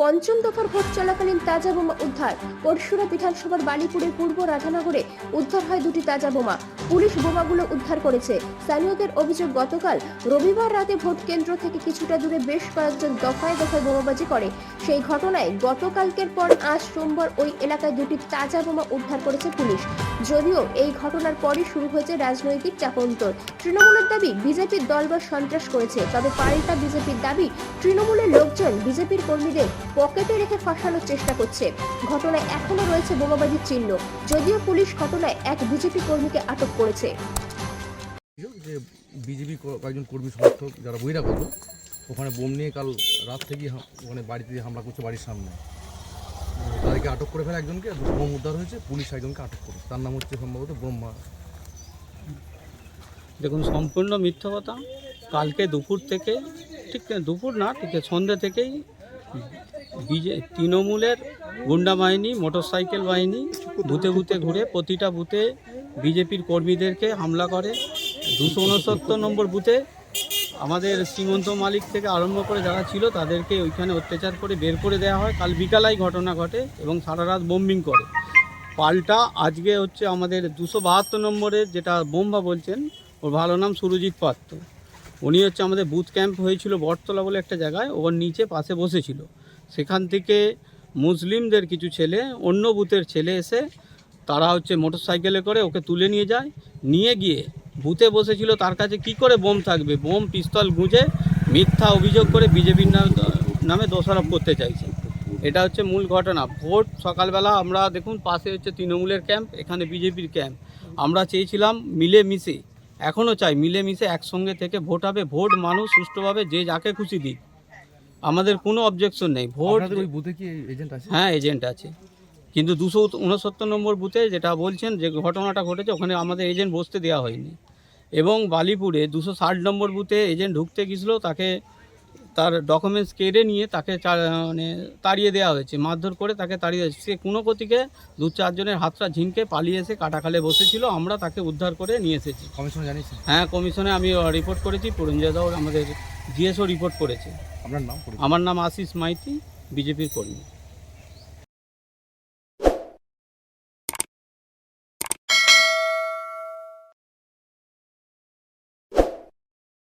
পঞ্চম দফার ভোট চলাকালীন তাজা বোমা উদ্ধার। পরশুরা বিধানসভার বালিপুরের পূর্ব রাধানগরে উদ্ধার হয় দুটি তাজা বোমা। পুলিশ বোমাগুলো উদ্ধার করেছে। স্থানীয়দের অভিযোগ, গতকাল রবিবার রাতে ভোট কেন্দ্র থেকে কিছুটা দূরে বেশ কয়েকজন দফায় দফায় বোমাবাজি করে। সেই ঘটনায় গতকালকের পর আজ সোমবার ওই এলাকায় দুটি তাজা বোমা উদ্ধার করেছে পুলিশ। যদিও এই ঘটনার পরই শুরু হয়েছে রাজনৈতিক চাপন্তর। তৃণমূলের দাবি, বিজেপির দল বা সন্ত্রাস করেছে। তবে পাল্টা বিজেপির দাবি, তৃণমূলের লোকজন বিজেপির কর্মীদের পকেটে রেখে ফাঁসানোর চেষ্টা করছে। ঘটনায় এখনও রয়েছে বোমাবাজির চিহ্ন যদিও পুলিশ ঘটনায় এক বিজেপি কর্মীকে আটক করেছে। যে বিজেপি কয়েকজন কর্মী সমর্থক যারা বহিরাগত ওখানে বোম নিয়ে কাল রাত থেকেই হাম- ওখানে বাড়িতে হামলা করছে বাড়ির সামনে। তাদেরকে আটক করে ফেলে একজনকে বোম উদ্ধার হয়েছে পুলিশ একজনকে আটক করে তার নাম হচ্ছে সম্ভবত ব্রহ্মা। দেখুন সম্পূর্ণ মিথ্যা কথা। কালকে দুপুর থেকে ঠিক দুপুর না ঠিক সন্ধ্যে থেকেই বিজে তৃণমূলের গুন্ডা বাহিনী, মোটরসাইকেল বাহিনী বুথে বুথে ঘুরে প্রতিটা বুথে বিজেপির কর্মীদেরকে হামলা করে। দুশো উনসত্তর নম্বর বুথে আমাদের শ্রীমন্ত মালিক থেকে আরম্ভ করে যারা ছিল তাদেরকে ওইখানে অত্যাচার করে বের করে দেওয়া হয়। কাল বিকালাই ঘটনা ঘটে এবং সারা রাত বোম্বিং করে। পাল্টা আজকে হচ্ছে আমাদের দুশো বাহাত্তর নম্বরের যেটা বোম্বা বলছেন, ওর ভালো নাম সুরজিৎ পাত্র। উনি হচ্ছে আমাদের বুথ ক্যাম্প হয়েছিল বটতলা বলে একটা জায়গায়, ওর নিচে পাশে বসেছিল। সেখান থেকে মুসলিমদের কিছু ছেলে অন্য বুথের ছেলে এসে তারা হচ্ছে মোটর সাইকেলে করে ওকে তুলে নিয়ে যায়। নিয়ে গিয়ে বুথে বসেছিল, তার কাছে কি করে বোম থাকবে? বোম, পিস্তল গুঁজে মিথ্যা অভিযোগ করে বিজেপির নামে দোষারোপ করতে চাইছে। এটা হচ্ছে মূল ঘটনা। ভোট সকালবেলা আমরা দেখুন, পাশে হচ্ছে তৃণমূলের ক্যাম্প, এখানে বিজেপির ক্যাম্প। আমরা চেয়েছিলাম মিলে মিশে এখনও চাই মিলে মিশে একসঙ্গে থেকে ভোট হবে। ভোট মানুষ সুষ্ঠুভাবে যে যাকে খুশি দিক। আমাদের কোনো অবজেকশন নেই। ভোট আপনাদের ওই বুথে কি এজেন্ট আছে? হ্যাঁ এজেন্ট আছে। কিন্তু দুশো উনসত্তর নম্বর বুথে যেটা বলছেন যে ঘটনাটা ঘটেছে ওখানে আমাদের এজেন্ট বসতে দেওয়া হয়নি। এবং বালিপুরে দুশো ষাট নম্বর বুথে এজেন্ট ঢুকতে গেছিল তাকে তার ডকুমেন্টস কেড়ে নিয়ে তাকে মানে তাড়িয়ে দেওয়া হয়েছে। মারধর করে তাকে তাড়িয়ে হয়েছে। সে কোনো গতিকে দু চারজনের হাতটা ঝিমকে পালিয়ে এসে কাটাখালে বসেছিল। আমরা তাকে উদ্ধার করে নিয়ে এসেছি। কমিশন জানিয়েছেন হ্যাঁ কমিশনে আমি রিপোর্ট করেছি। পুরঞ্জয় দাও আমাদের জিএসও রিপোর্ট করেছে। আপনার নাম আমার নাম আশিস মাইতি বিজেপির কর্মী।